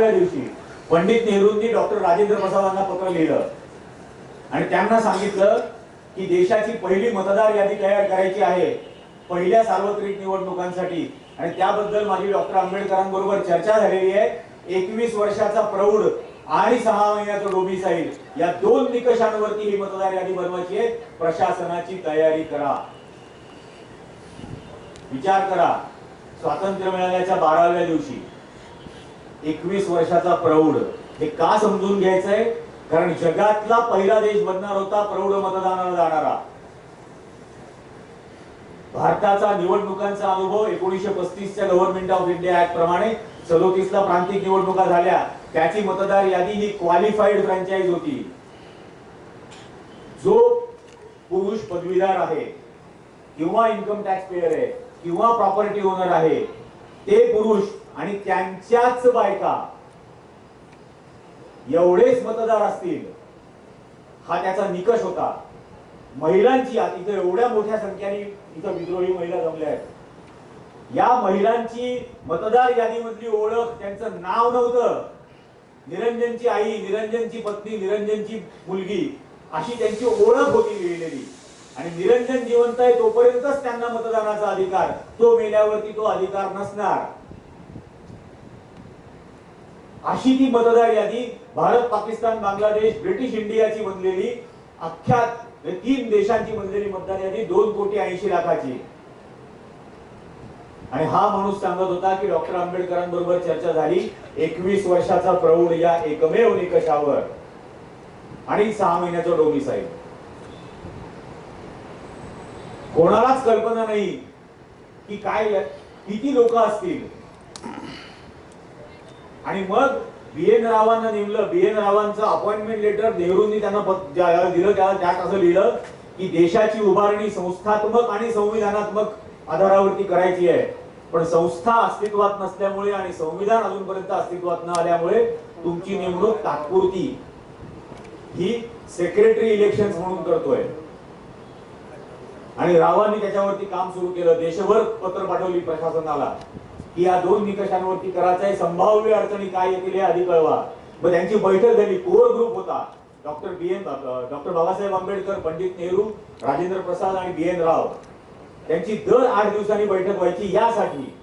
दिवशी पंडित नेहरूंनी डॉक्टर राजेंद्र प्रसादांना पत्र लिहिलं. आणि त्यांना सांगितलं की देशाची पहिली मतदार यादी तयार करायची आहे पहिल्या सार्वत्रिक निवडणुकांसाठी. आणि त्याबद्दल माझी डॉक्टर आंबेडकरांबरोबर चर्चा झालेली आहे. एकवीस वर्षाचा प्रौढ आणि सहा महिन्याचं डोमिसाईल या दोन निकषांवरती ही मतदार यादी बनवायची आहे. प्रशासनाची तयारी करा. विचार करा. स्वातंत्र्य मिळाल्याच्या बाराव्या दिवशी. एकवीस वर्षाचा प्रौढ. हे का समजून घ्यायचंय? कारण जगातला पहिला देश बनणार होता प्रौढ मतदानाला जाणारा. भारताचा निवडणुकांचा अनुभव एकोणीशे पस्तीसच्या गव्हर्नमेंट ऑफ इंडिया ऍक्ट प्रमाणे सदोतीस ला प्रांतिक निवडणुका झाल्या. त्याची मतदार यादी ही क्वालिफाईड फ्रँचाईज होती. जो पुरुष पदवीधर आहे किंवा इन्कम टॅक्स पेअर आहे किंवा प्रॉपर्टी ओनर आहे ते पुरुष आणि त्यांच्याच बायका एवढेच मतदार असतील हा त्याचा निकष होता. महिलांची आता इथं एवढ्या मोठ्या संख्येने इथं विद्रोही महिला जमल्या आहेत. या महिलांची मतदार यादीमधली ओळख त्यांचं नाव नव्हतं. निरंजनची आई निरंजनची पत्नी निरंजनची मुलगी अशी त्यांची ओळख होती लिहिलेली आणि निरंजन जिवंत आहे तोपर्यंतच त्यांना मतदानाचा अधिकार तो मेल्यावरती तो अधिकार नसणार. अशी ती मतदार यादी भारत पाकिस्तान बांगलादेश ब्रिटिश इंडियाची बनलेली अख्ख्या तीन देशांची बनलेली मतदार यादी दोन कोटी ऐंशी लाखाची. आणि हा माणूस सांगत होता की डॉक्टर आंबेडकरांबरोबर चर्चा झाली. एकवीस वर्षाचा प्रौढ या एकमेव निकषावर. आणि सहा महिन्याचा डोमी साहेब. कोणालाच कल्पना नाही की काय किती लोक असतील. आणि मग बी एन रावांना नेमलं. बी एन रावांचं अपॉइंटमेंट लेटर नेहरूंनी त्यांना ज्या- दिलं त्या त्यात असं लिहिलं की देशाची उभारणी संस्थात्मक आणि संविधानात्मक आधारावरती करायची आहे. पण संस्था अस्तित्वात नसल्यामुळे आणि संविधान अजूनपर्यंत अस्तित्वात न आल्यामुळे तुमची नेमणूक तात्पुरती. ही सेक्रेटरी इलेक्शन म्हणून करतोय. आणि रावांनी त्याच्यावरती काम सुरू केलं. देशभर पत्र पाठवली प्रशासनाला. की या दोन निकषांवरती करायचं आहे संभाव्य अडचणी काय येतील हे आधी कळवा. मग त्यांची बैठक झाली कोर ग्रुप होता. Doctor B N doctor Babasaheb Ambedkar Pandit Nehru Rajendra Prasad आणि बी एन राव. त्यांची दर आठ दिवसांनी बैठक व्हायची. यासाठी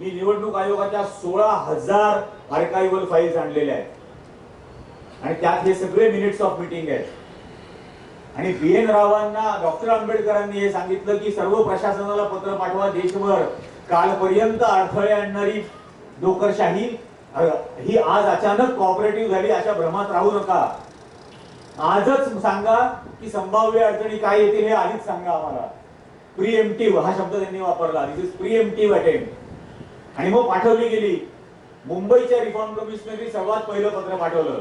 मी निवडणूक आयोगाच्या सोळा हजार आर्काइव्हल फाईल्स आणलेल्या आहेत. आणि त्यात हे सगळे मिनिट्स ऑफ मिटिंग आहेत. आणि बी एन रावांना डॉक्टर आंबेडकरांनी हे सांगितलं की सर्व प्रशासनाला पत्र पाठवा देशभर. कालपर्यंत अडथळे आणणारी नोकरशाही ही आज अचानक कॉपरेटिव्ह झाली अशा भ्रमात राहू नका. आजच सांगा की संभाव्य अडचणी काय येतील हे आधीच सांगा आम्हाला. प्रिएम्प्टिव्ह हा शब्द त्यांनी वापरला. दिस इज प्रिएम्प्टिव्ह अटेम्प्ट आणि मग पाठवली गेली. मुंबईच्या रिफॉर्म कमिशनरी सर्वात पहिलं पत्र पाठवलं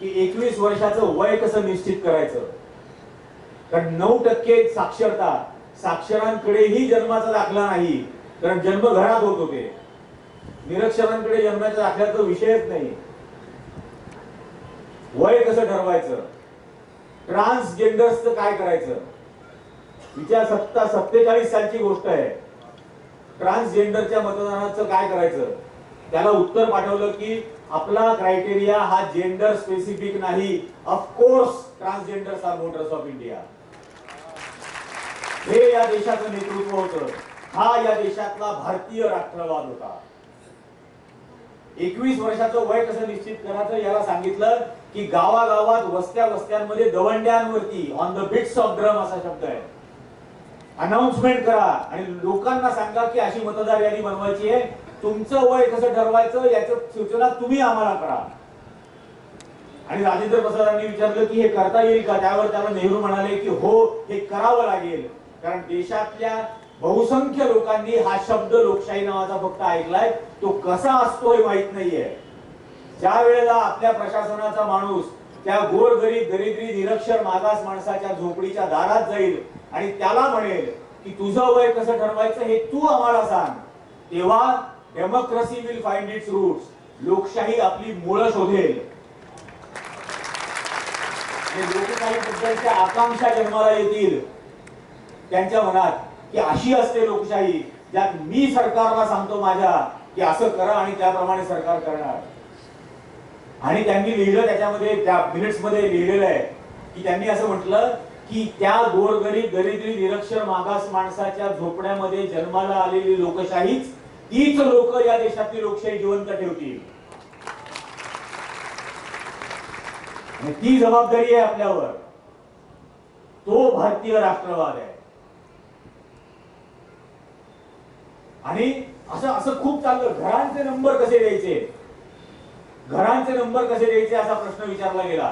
की एकवीस वर्षाचं वय कसं निश्चित करायचं? कारण नऊ टक्के साक्षरता साक्षरांकडेही जन्माचा दाखला नाही. कारण जन्म घरात होतो ते. निरक्षरांकडे जन्माच्या दाखल्याचा विषयच नाही. वय कसं ठरवायचं? ट्रान्सजेंडर्सचं काय करायचं? तिच्या सत्ता सत्तेचाळीस सालची गोष्ट आहे. ट्रान्सजेंडरच्या मतदानाचं काय करायचं? त्याला उत्तर पाठवलं की आपला क्रायटेरिया हा जेंडर स्पेसिफिक नाही. Of course transgenders are voters of India हे या देशाचं नेतृत्व होतं. हा या देशातला भारतीय राष्ट्रवाद होता. एकवीस वर्षाचं वय कसं निश्चित करायचं याला सांगितलं की गावागावात वस्त्या वस्त्यांमध्ये दवंड्यांवरती on the beats of drum असा शब्द आहे. अनाउन्समेंट करा आणि लोकांना सांगा की अशी मतदार यादी बनवायची आहे. तुमचं वय कसं ठरवायचं याचं सूचना तुम्ही आम्हाला करा. आणि राजेंद्र प्रसादांनी विचारलं की हे करता येईल का? त्यावर त्याला नेहरू म्हणाले की हो हे करावं लागेल. कारण देशातल्या बहुसंख्य लोकांनी हा शब्द लोकशाही नावाचा फक्त ऐकलाय. तो कसा असतोय माहीत नाहीये. ज्या वेळेला आपल्या प्रशासनाचा माणूस त्या गोरगरीब दरिद्री निरक्षर मागास माणसाच्या झोपडीच्या दारात जाईल आणि त्याला म्हणेल की तुझं वय कसं ठरवायचं हे तू आम्हाला सांग. तेव्हा democracy will find its roots लोकशाही आपली मुळं शोधेल. लोकशाही बद्दलच्या आकांक्षा जन्माला येतील. त्यांच्या मनात की अशी असते लोकशाही ज्यात मी सरकारला सांगतो माझ्या की असं करा आणि त्याप्रमाणे सरकार करणार. आणि त्यांनी लिहिलं त्याच्यामध्ये त्या मिनिट्समध्ये लिहिलेलं आहे की त्यांनी असं म्हटलं की त्या गोरगरीब दरिद्री निरक्षर मागास माणसाच्या झोपड्यामध्ये जन्माला आलेली लोकशाहीच तीच लोक या देशातली लोकशाही जिवंत ठेवतील. ती जबाबदारी आहे आपल्यावर. तो भारतीय राष्ट्रवाद आहे. आणि असं असं खूप चाललं. घरांचे नंबर कसे द्यायचे? घरांचे नंबर कसे द्यायचे असा प्रश्न विचारला गेला.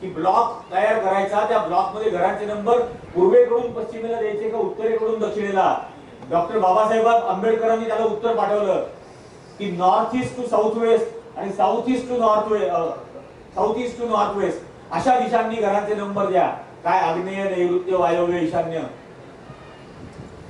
की ब्लॉक तयार करायचा त्या ब्लॉकमध्ये घरांचे नंबर पूर्वेकडून पश्चिमेला द्यायचे का उत्तरेकडून दक्षिणेला? डॉक्टर बाबासाहेब आंबेडकरांनी त्याला उत्तर पाठवलं की north east to south west आणि south east to north west south east to north west अशा दिशांनी घरांचे नंबर द्या. काय आग्नेय नैऋत्य वायव्य ईशान्य.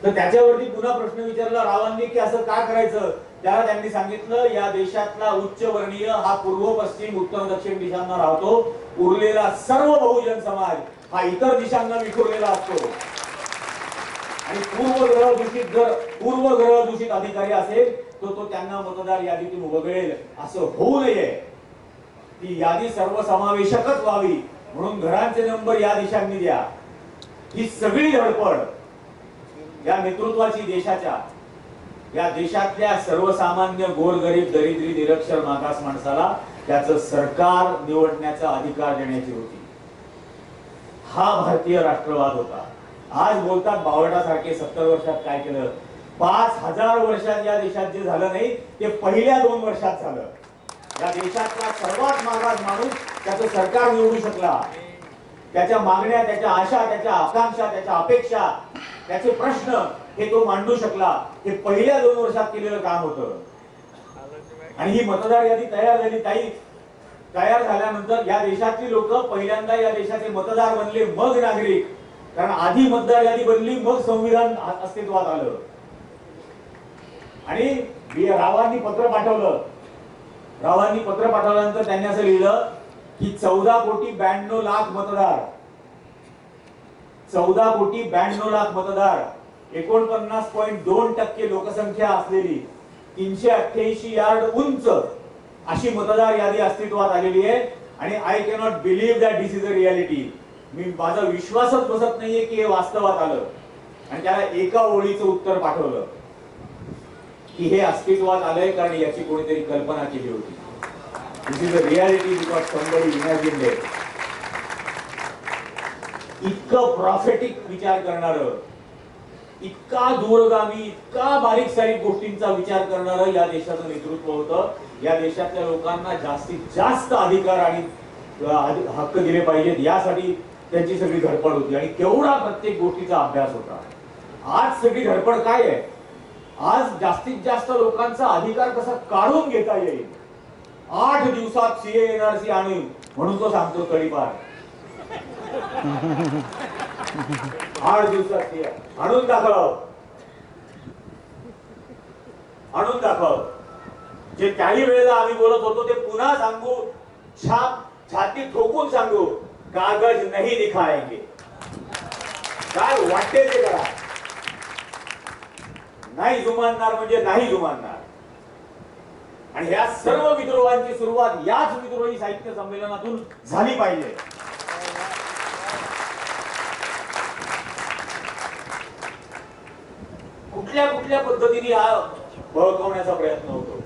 तर त्याच्यावरती पुन्हा प्रश्न विचारला रावांनी की असं का करायचं? त्याला त्यांनी सांगितलं या देशातला उच्च वर्णीय हा पूर्व पश्चिम उत्तर दक्षिण दिशांना राहतो. उरलेला सर्व बहुजन समाज हा इतर दिशांना विखुरलेला असतो. आणि पूर्वग्रह दूषित जर पूर्वग्रह दूषित अधिकारी असेल तर तो त्यांना मतदार यादीतून वगळेल. असं होऊ नये. ती यादी सर्वसमावेशकच व्हावी. म्हणून घरांचे नंबर या दिशांनी द्या. ही सगळी धडपड या नेतृत्वाची देशाच्या या देशातल्या सर्वसामान्य गोरगरीब दरिद्री निरक्षर मागास माणसाला त्याचं सरकार निवडण्याचा अधिकार देण्याची होती. हा भारतीय राष्ट्रवाद होता. आज बोलतात बावटासारखे सत्तर वर्षात काय केलं? पाच हजार वर्षात या देशात जे झालं नाही ते पहिल्या दोन वर्षात झालं. या देशातला सर्वात मागास माणूस त्याचं सरकार निवडू शकला. त्याच्या मागण्या त्याच्या आशा त्याच्या आकांक्षा त्याच्या अपेक्षा त्याचे प्रश्न हे तो मांडू शकला. हे पहिल्या दोन वर्षात केलेलं काम होतं. आणि ही मतदार यादी तयार झाली. ताई तयार झाल्यानंतर या देशातली लोक पहिल्यांदा या देशाचे मतदार बनले. मग नागरिक. कारण आधी मतदार यादी बनली मग संविधान अस्तित्वात आलं. आणि रावांनी पत्र पाठवलं. रावांनी पत्र पाठवल्यानंतर त्यांनी असं लिहिलं की चौदा कोटी ब्याण्णव लाख मतदार चौदा कोटी ब्याण्णव लाख मतदार एकोणपन्नास पॉईंट दोन टक्के लोकसंख्या असलेली तीनशे अठ्ठ्याऐंशी यार्ड उंच अशी मतदार यादी अस्तित्वात आलेली आहे. आणि I cannot believe that this is a reality मी माझा विश्वासच बसत नाहीये की हे वास्तवात आलं. आणि त्याला एका ओळीचं उत्तर पाठवलं. की हे अस्तित्वात आलंय कारण याची कोणीतरी कल्पना केली होती. This is a reality because somebody imagine इतकं प्रॉफेटिक विचार करणार इतका दूरगामी इतका बारीक सारीक गोष्टींचा विचार करणारं या देशाचं नेतृत्व होतं. या देशातल्या लोकांना जास्तीत जास्त अधिकार आणि हक्क दिले पाहिजेत. यासाठी त्यांची सगळी धडपड होती. आणि केवढा प्रत्येक गोष्टीचा अभ्यास होता. आज सगळी धडपड काय आहे? आज जास्तीत जास्त लोकांचा अधिकार कसा काढून घेता येईल? आठ दिवसात सीए एनआरसी आणून म्हणून तो सांगतो तळीपार. आठ दिवसात आणून दाखव. आणून दाखव. जे काही वेळेला आम्ही बोलत होतो ते पुन्हा सांगू. छाप छाती ठोकून सांगू. कागज नाही दिखाएंगे काय वाटते ते करा. नाही जुमानणार म्हणजे नाही जुमानणार. आणि ह्या सर्व विद्रोहांची सुरुवात याच विद्रोही साहित्य संमेलनातून झाली पाहिजे. कुठल्या कुठल्या पद्धतीने हा बळकवण्याचा प्रयत्न होतो?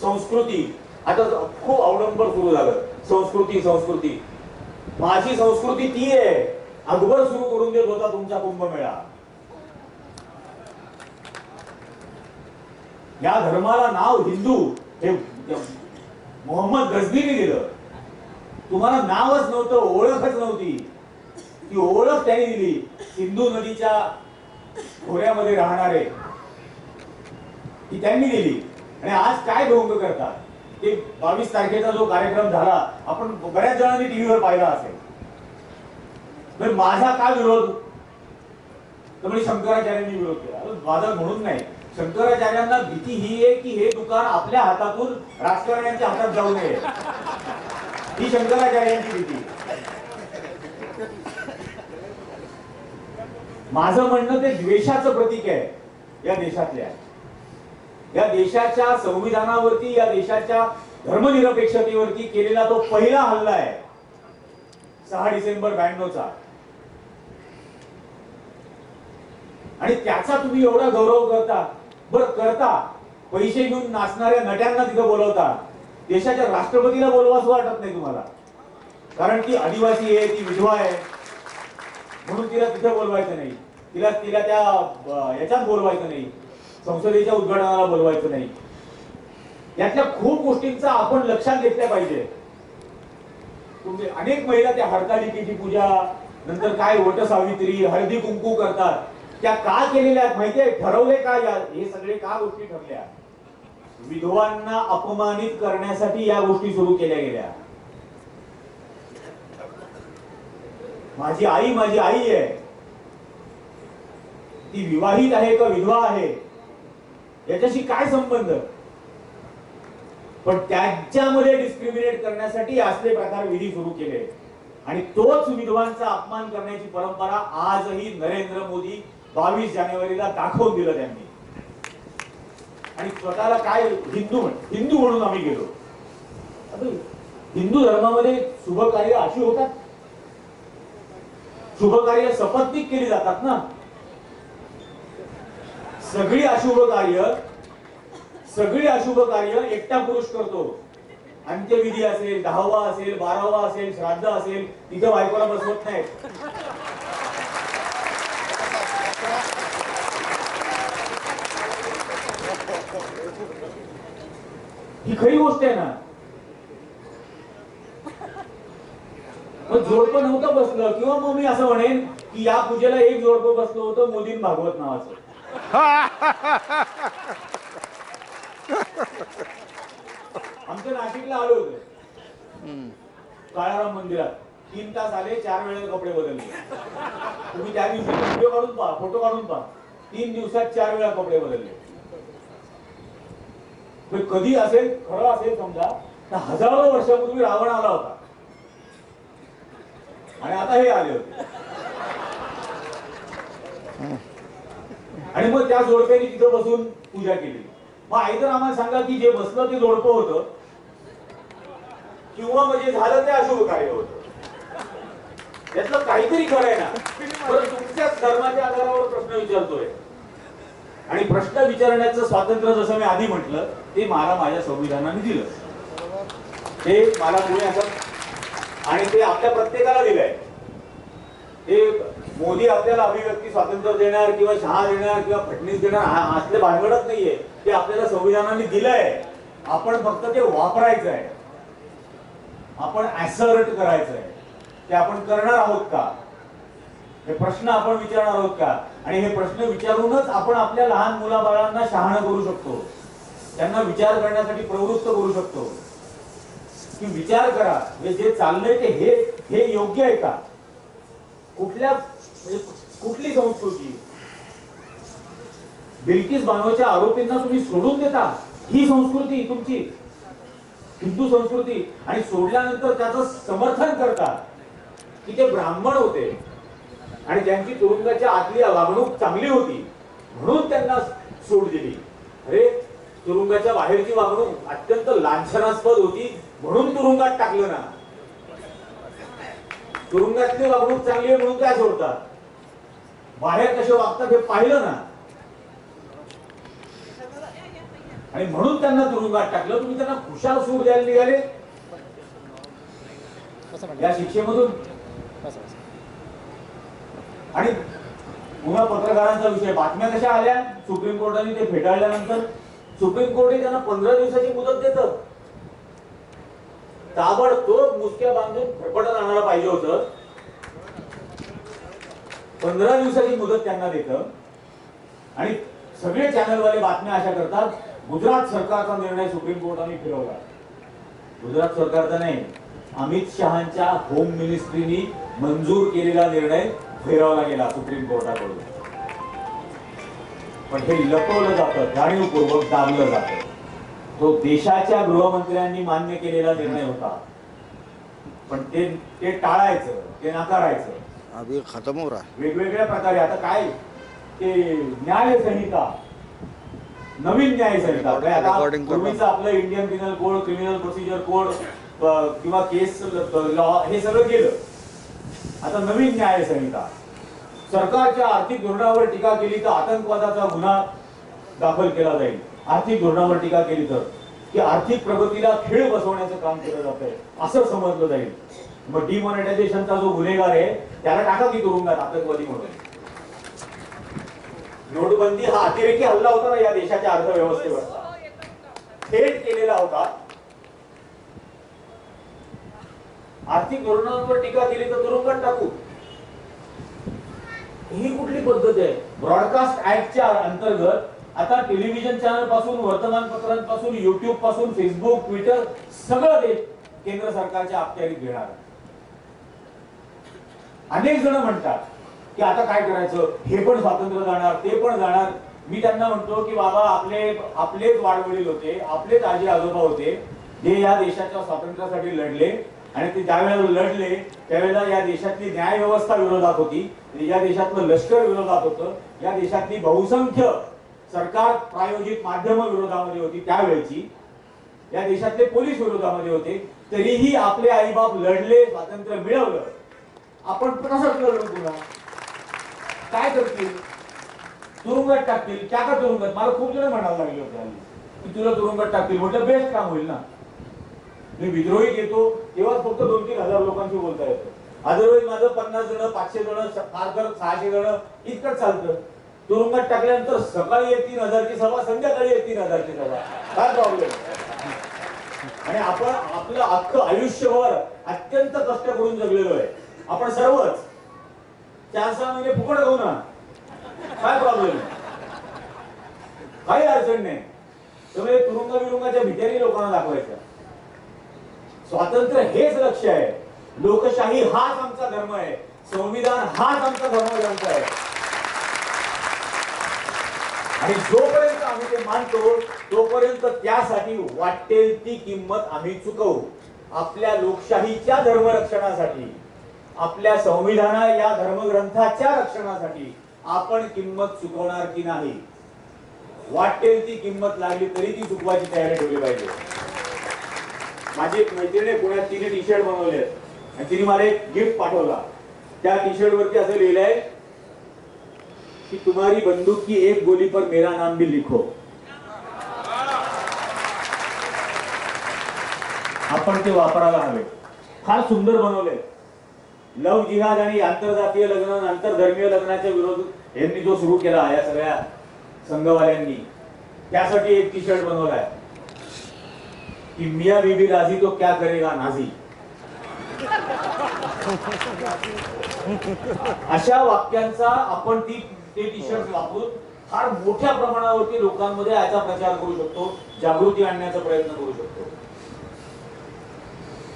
संस्कृती. आता खूप अवडंबर सुरू झालं. संस्कृती संस्कृती. माझी संस्कृती ती आहे. अकबर सुरू करून देत होता तुमचा कुंभमेळा. या धर्माला नाव हिंदू हे मोहम्मद गजबीने दिलं. तुम्हाला नावच नव्हतं ओळखच नव्हती. ती ओळख त्यांनी दिली. सिंधू नदीच्या खोऱ्यामध्ये राहणारे ती त्यांनी दिली. आणि आज काय भोंग करतात? ते बावीस तारखेचा जो कार्यक्रम झाला आपण बऱ्याच जणांनी टीव्हीवर पाहिला असेल. तर माझा का विरोध? तर म्हणजे शंकराचार्यांनी विरोध केला. माझा म्हणून नाही. शंकराचार्यांना भीती ही आहे की हे दुकान आपल्या हातातून राजकारण्यांच्या हातात जाऊ नये. ही शंकराचार्यांची भीती. माझं म्हणणं ते द्वेषाचं प्रतीक आहे. या देशातल्या या देशाच्या संविधानावरती या देशाच्या धर्मनिरपेक्षतेवरती केलेला तो पहिला हल्ला आहे. सहा डिसेंबर ब्याण्णवचा. आणि त्याचा तुम्ही एवढा गौरव करता बर करता. पैसे घेऊन नाचणाऱ्या नट्यांना तिथं बोलवता. देशाच्या राष्ट्रपतीला बोलवास वाटत नाही तुम्हाला. कारण ती आदिवासी आहे ती विधवा आहे. म्हणून तिला तिथं बोलवायचं नाही. तिला तिला त्या याच्यात बोलवायचं नाही. संसदेच्या उद्घाटनाला बोलवायचं नाही. यातल्या खूप गोष्टींचा आपण लक्षात घेतल्या पाहिजे. तुमचे अनेक महिला त्या हरतालिकेची पूजा नंतर काय वट सावित्री हळदी कुंकू करतात. त्या का केलेल्या आहेत माहितीये ठरवले का या हे सगळे का गोष्टी ठरल्या? विधवांना अपमानित करण्यासाठी या गोष्टी सुरू केल्या गेल्या. माझी आई माझी आई आहे. ती विवाहित आहे का विधवा आहे? याच्याशी काय संबंध? पण त्याच्यामध्ये डिस्क्रिमिनेट करण्यासाठी असले प्रकार विधी सुरू केले. आणि तोच विधवांचा अपमान करण्याची परंपरा आजही नरेंद्र मोदी बावीस जानेवारीला दाखवून दिलं त्यांनी. आणि स्वतःला काय हिंदू हिंदू म्हणून आम्ही गेलो. हिंदू धर्मामध्ये शुभ कार्य अशी होतात. शुभ कार्य सपत्निक केली जातात ना. सगळी अशुभ कार्य सगळी अशुभ कार्य एकटा पुरुष करतो. अंत्यविधी असेल दहावा असेल बारावा असेल श्राद्ध असेल तिथं बायकोला बसवत नाहीत ही खरी गोष्ट आहे ना. मग जोडपं नव्हतं बसलं किंवा मग मी असं म्हणेन की या पूजेला एक जोडपं बसलं होतं मोदीन भागवत नावाचं. आमच्या नाशिकला आलो होतो. काळाराम मंदिरात. तीन तास आले चार वेळेला कपडे बदलले. तुम्ही त्या दिवशी व्हिडिओ काढून पहा फोटो काढून पहा. तीन दिवसात चार वेळा कपडे बदलले. कधी असेल खरं असेल समजा तर हजारो वर्षापूर्वी रावण आला होता. आणि आता हे आले होते. आणि मग त्या जोडप्याने तिथं बसून पूजा केली. मग आई तर आम्हाला सांगा की जे बसलं ते जोडपं होतं. किंवा म्हणजे झालं ते अशुभ कार्य होतं. यातलं काहीतरी खरं आहे ना. बरं तुमच्याच धर्माच्या आधारावर प्रश्न विचारतोय. आणि प्रश्न विचारण्याचं स्वातंत्र्य जसं मी आधी म्हटलं ते मला माझ्या संविधानाने दिलं. ते मला कोणी असं आणि ते आपल्या प्रत्येकाला दिलंय. हे मोदी आपल्याला अभिव्यक्ती स्वातंत्र्य देणार किंवा शहा देणार किंवा फडणवीस देणार असले भानगडत नाहीये. ते आपल्याला संविधानाने दिलंय. आपण फक्त ते वापरायचं आहे आपण ऍसर्ट करायचं आहे ते आपण करणार आहोत का? हे प्रश्न आपण विचारणार आहोत का? आणि हे प्रश्न विचारूनच आपण आपल्या लहान मुलाबाळांना शहाणं करू शकतो. त्यांना विचार करण्यासाठी प्रवृत्त करू शकतो. की विचार करा. हे जे चाललंय ते हे हे योग्य आहे का? कुठल्या म्हणजे कुठली संस्कृती? बिल्किस बानोच्या आरोपींना तुम्ही सोडून देता. ही संस्कृती तुमची हिंदू संस्कृती आणि सोडल्यानंतर त्याचं समर्थन करता. की ते ब्राह्मण होते. आणि ज्यांची तुरुंगाच्या आतली वागणूक चांगली होती म्हणून त्यांना सोड दिली. अरे तुरुंगाच्या बाहेरची वागणूक अत्यंत लांछनास्पद होती म्हणून तुरुंगात टाकलं ना. तुरुंगातली वागणूक चांगली आहे म्हणून काय सोडतात? बाहेर कसे वागतात हे पाहिलं ना. आणि म्हणून त्यांना तुरुंगात टाकलं. तुम्ही त्यांना खुशाल सूर द्यायला निघाले. या शिक्षेमधून. आणि पुन्हा पत्रकारांचा विषय. बातम्या कशा आल्या? सुप्रीम कोर्टाने ते फेटाळल्यानंतर. सुप्रीम कोर्ट त्यांना पंधरा दिवसाची मुदत देतं. ताबडतोब मुसक्या बांधून फटफटत आणायला पाहिजे होतं. पंधरा दिवसाची मुदत त्यांना देत. आणि सगळे चॅनलवाले बातम्या अशा करतात गुजरात सरकारचा निर्णय सुप्रीम कोर्टाने फिरवला. गुजरात सरकारचा नाही अमित शहाच्या होम मिनिस्ट्रीनी मंजूर केलेला निर्णय फिरवला गेला सुप्रीम कोर्टाकडून. पण हे लपवलं जातं जाणीवपूर्वक दाबलं जातं. तो देशाच्या गृहमंत्र्यांनी मान्य केलेला निर्णय होता. पण ते ते टाळायचं ते नाकारायचं. खत्म हो रहा वेगवेगळ्या प्रकारे आता काय ते न्याय संहिता नवीन न्याय संहिता म्हणजे आता आपलं Indian penal code criminal procedure code किंवा केस लॉ हे सगळं गेलं आता नवीन न्याय संहिता सरकारच्या आर्थिक धोरणावर टीका केली तर आतंकवादाचा गुन्हा दाखल केला जाईल. आर्थिक धोरणावर टीका केली तर की आर्थिक प्रगतीला खेळ बसवण्याचं काम केलं जात आहे असं समजलं जाईल. मग डिमॉनिटायझेशनचा जो गुन्हेगार आहे त्याला टाका की तुरुंगात आतंकवादी म्हणून. नोटबंदी हा अतिरेकी हल्ला होता ना या देशाच्या अर्थव्यवस्थेवर. थेट केलेला होता. आर्थिक धोरणांवर टीका केली तर तुरुंगात टाकू. ही कुठली पद्धत आहे? ब्रॉडकास्ट ऍक्टच्या अंतर्गत आता टेलिव्हिजन चॅनलपासून वर्तमानपत्रांपासून युट्यूबपासून फेसबुक ट्विटर सगळं ते केंद्र सरकारच्या अखत्यारीत घेणार अनेक जण म्हणतात की आता काय करायचं? हे पण स्वातंत्र्य जाणार ते पण जाणार. मी त्यांना म्हणतो की बाबा आपले आपलेच वाडवडील होते आपलेच आजी आजोबा होते. जे या देशाच्या स्वातंत्र्यासाठी लढले आणि ते ज्या वेळेला लढले त्यावेळेला या देशातली न्याय व्यवस्था विरोधात होती. या देशातलं लष्कर विरोधात होतं. या देशातली बहुसंख्य सरकार प्रायोजित माध्यम विरोधामध्ये होती त्यावेळची. या देशातले पोलीस विरोधामध्ये होते. तरीही आपले आईबाप लढले स्वातंत्र्य मिळवलं. आपण कसं लढलो पुन्हा? काय करतील? तुरुंगात टाकतील. त्या का तुरुंगात? मला खूप जण म्हणायला लागले होते हल्ली की तुला तुरुंगात टाकतील. म्हटलं बेस्ट काम होईल ना. मी विद्रोही घेतो तेव्हाच फक्त दोन तीन हजार लोकांशी बोलता येतं. अदरवाईज माझं पन्नास जण पाचशे जण फार तर सहाशे जण इतकंच चालतं. तुरुंगात टाकल्यानंतर सकाळी एक तीन हजारची सभा संध्याकाळी एक तीन हजारची सभा. काय प्रॉब्लेम आणि आपण आपलं अख्खं आयुष्यभर अत्यंत कष्ट करून जगलेलो आहे. आपण सर्वच चार सहा महिने फुकट घेऊ ना काय प्रॉब्लेम काही अडचण नाही. त्यामुळे तुरुंग विरुंगाच्या भिकारी लोकांना दाखवायचं. स्वातंत्र्य हेच लक्ष आहे. लोकशाही हाच आमचा धर्म आहे. संविधान हाच आमचा धर्मग्रंथ आहे. आणि जोपर्यंत आम्ही ते मानतो तोपर्यंत त्यासाठी वाटेल ती किंमत आम्ही चुकवू. आपल्या लोकशाहीच्या धर्मरक्षणासाठी आपल्या संविधाना या धर्मग्रंथाच्या रक्षणासाठी आपण किंमत चुकवणार की नाही? वाटेल ती किंमत लागली तरी ती चुकवायची तयारी ठेवली पाहिजे. माझी एक मैत्रीण पुण्यात तिने टी शर्ट बनवले आहेत आणि तिने मला एक गिफ्ट पाठवला. त्या टी शर्ट वरती असं लिहिलंय कि तुम्हारी बंदूक की एक गोली पर मेरा नाम भी लिखो। आपण ते वापरायला हवे। फार सुंदर बनवले। लव जिहाद आणि आंतरजातीय लग्न आंतरधर्मीय लग्नाच्या विरोध यांनी जो सुरू केला या सगळ्या संघवाल्यांनी त्यासाठी एक टी शर्ट बनवलाय. कि मिया बीबी राजी तो क्या करेगा नाझी अशा वाक्यांचा आपण ती ते टी शर्ट वापरून फार मोठ्या प्रमाणावरती लोकांमध्ये याचा प्रचार करू शकतो जागृती आणण्याचा प्रयत्न करू शकतो.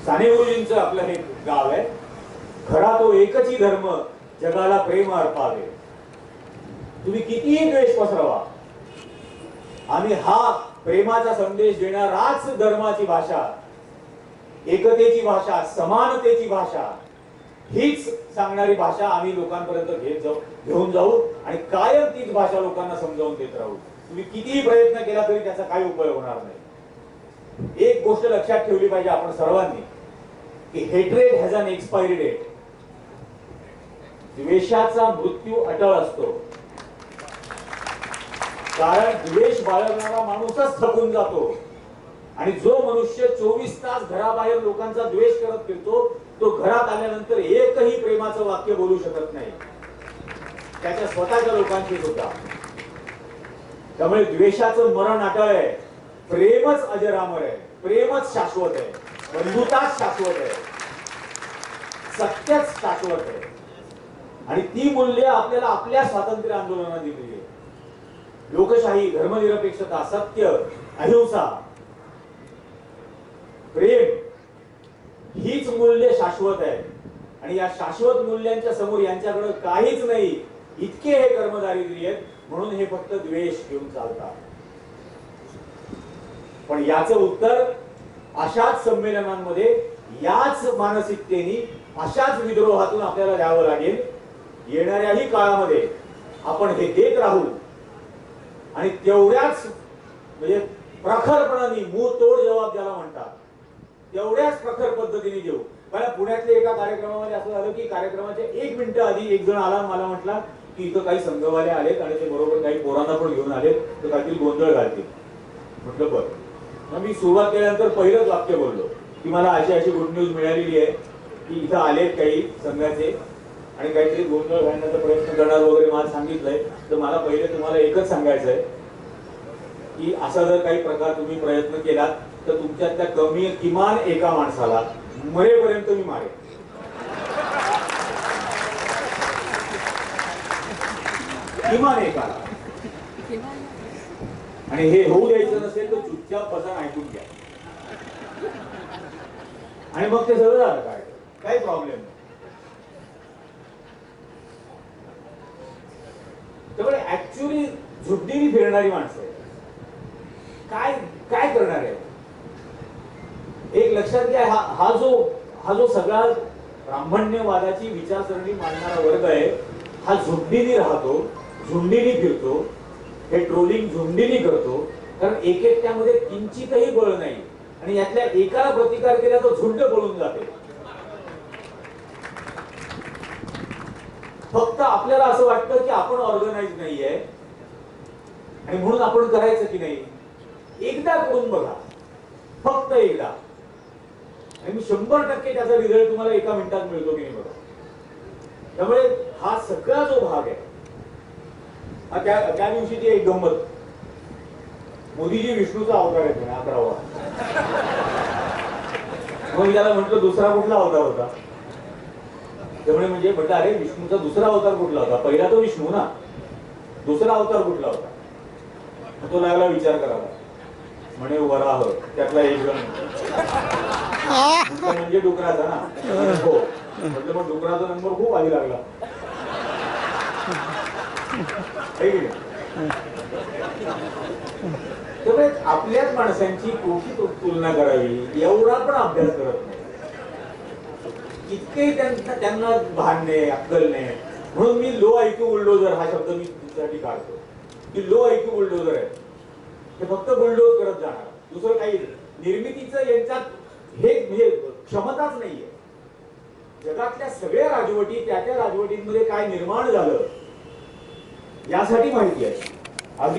साने गुरुजींचं आपलं हे गाव आहे. खरा तो एकच धर्म जगाला प्रेम अर्पावे तुम्ही कितीही द्वेष पसरवा आम्ही हा प्रेमाचा संदेश देणाराच धर्माची भाषा एकतेची भाषा समानतेची भाषा हीच सांगणारी भाषा आम्ही लोकांपर्यंत घेत जाऊ घेऊन जाऊ आणि कायम तीच भाषा लोकांना समजावून देत राहू. तुम्ही कितीही प्रयत्न केला तरी त्याचा काही उपयोग होणार नाही. एक गोष्ट लक्षात ठेवली पाहिजे आपण सर्वांनी की hatred has an expiry date द्वेषाचा मृत्यू अटळ असतो. कारण द्वेष बाळगणारा माणूसच थकून जातो. आणि जो मनुष्य चोवीस तास घराबाहेर लोकांचा द्वेष करत फिरतो तो घरात आल्यानंतर एकही प्रेमाचं वाक्य बोलू शकत नाही. त्याच्या स्वतःच्या लोकांशी सुद्धा. त्यामुळे द्वेषाचं मरण अटळ आहे. प्रेमच अजरामर आहे. प्रेमच शाश्वत आहे. बंधुताच शाश्वत आहे. सत्यच शाश्वत आहे. आणि ती मूल्य आपल्याला आपल्या स्वातंत्र्य आंदोलनात दिली आहे. लोकशाही धर्मनिरपेक्षता सत्य अहिंसा प्रेम हीच मूल्य शाश्वत आहे. आणि या शाश्वत मूल्यांच्या समोर यांच्याकडे काहीच नाही इतके हे कर्मदारिद्र्य आहेत म्हणून हे फक्त द्वेष घेऊन चालतात. पण याच उत्तर अशाच संमेलनांमध्ये याच मानसिकतेने अशाच विद्रोहातून आपल्याला द्यावं लागेल. येणाऱ्याही काळामध्ये आपण हे देत राहू. आणि तेवढ्याच म्हणजे प्रखरपणाने मूळ तोड जबाब ज्याला म्हणतात तेवढ्याच प्रखर पद्धतीने घेऊ. मला पुण्यातल्या एका कार्यक्रमामध्ये असं झालं की कार्यक्रमाच्या एक मिनिटं आधी एक जण आला मला म्हटला की इथं काही संघवाले आलेत आणि ते बरोबर काही पोरांना पण घेऊन आलेत तर काहीतरी गोंधळ घालतील. म्हटलं बरं. मग मी सुरुवात केल्यानंतर पहिलंच वाक्य बोललो की मला अशी अशी गुड न्यूज मिळालेली आहे की इथं आलेत काही संघाचे आणि काहीतरी गोंधळ घालण्याचा प्रयत्न करणार वगैरे मला सांगितलंय. तर मला पहिले तुम्हाला एकच सांगायचं आहे की असा जर काही प्रकार तुम्ही प्रयत्न केलात तर तुमच्यातल्या कमी किमान एका माणसाला मरेपर्यंत मी मारे किमान एकाला. आणि हे होऊ द्यायचं नसेल तर चुपचाप पसन ऐकून घ्या. आणि मग ते सगळं झालं काय? काही प्रॉब्लेम नाही. त्यामुळे ऍक्च्युली झुड्डीने फिरणारी माणसं काय काय करणार आहे एक लक्षात घ्या हा हा जो हा जो सगळा ब्राह्मण्यवादाची विचारसरणी मांडणारा वर्ग आहे हा झुंडीने राहतो झुंडीने फिरतो हे ट्रोलिंग झुंडीने करतो कारण एक एकट्यामध्ये किंचितही बळ नाही. आणि यातल्या एकाला प्रतिकार केला तो झुंड पळून जाते. फक्त आपल्याला असं वाटतं की आपण ऑर्गनाइज नाहीये. आणि म्हणून आपण करायचं की नाही? एकदा करून बघा. फक्त एकदा. आणि शंभर टक्के त्याचा रिझल्ट तुम्हाला एका मिनिटात मिळतो की नाही बघा. त्यामुळे हा सगळा जो भाग आहे हा त्या त्या दिवशीची एक गंमत. मोदीजी विष्णूचा अवतार येतो ना अकरावा मग मी त्याला म्हटलं दुसरा कुठला अवतार होता? त्यामुळे म्हणजे म्हटलं अरे विष्णूचा दुसरा अवतार कुठला होता? पहिला तो विष्णू ना. दुसरा अवतार कुठला होता? तो लागला विचार करावा म्हणे वराह त्यातला एक जण. म्हणजे डुकराचा ना. हो. म्हटलं मग डुकराचा नंबर खूप आधी लागला? त्यामुळे आपल्याच माणसांची कोठी तु- तुलना करावी एवढा पण अभ्यास करत नाही. इतके त्यांना त्यांना भान नाही अक्कल नाही. म्हणून मी लो ऐक्यू बुलडोजर हा शब्द मी तुमच्यासाठी काढतो. की लो ऐक्यू बुलडोजर आहे. ते फक्त बुलडोज करत जाणार. दुसरं काही निर्मितीचं यांच्यात हे म्हणजे क्षमताच नाहीये. जगातल्या सगळ्या राजवटी त्या त्या राजवटींमध्ये काय निर्माण झालं यासाठी माहिती आहे.